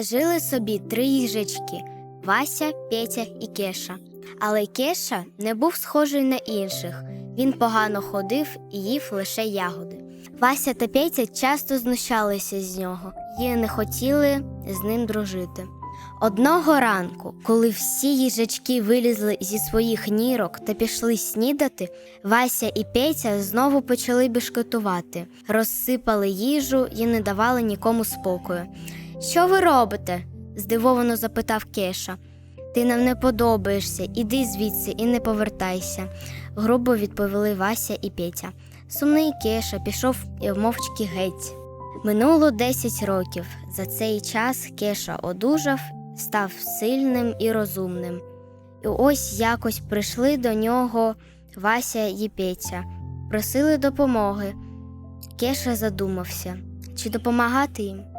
Жили собі три їжачки Вася, Петя і Кеша. Але Кеша не був схожий на інших. Він погано ходив і їв лише ягоди. Вася та Петя часто знущалися з нього і не хотіли з ним дружити. Одного ранку, коли всі їжачки вилізли зі своїх нірок та пішли снідати, Вася і Петя знову почали бешкетувати, розсипали їжу і не давали нікому спокою. Що ви робите? здивовано запитав Кеша. Ти нам не подобаєшся, іди звідси і не повертайся, грубо відповіли Вася і Петя. Сумний Кеша пішов мовчки геть. Минуло 10 років. За цей час Кеша одужав, став сильним і розумним. І ось якось прийшли до нього Вася і Петя, просили допомоги. Кеша задумався, чи допомагати їм.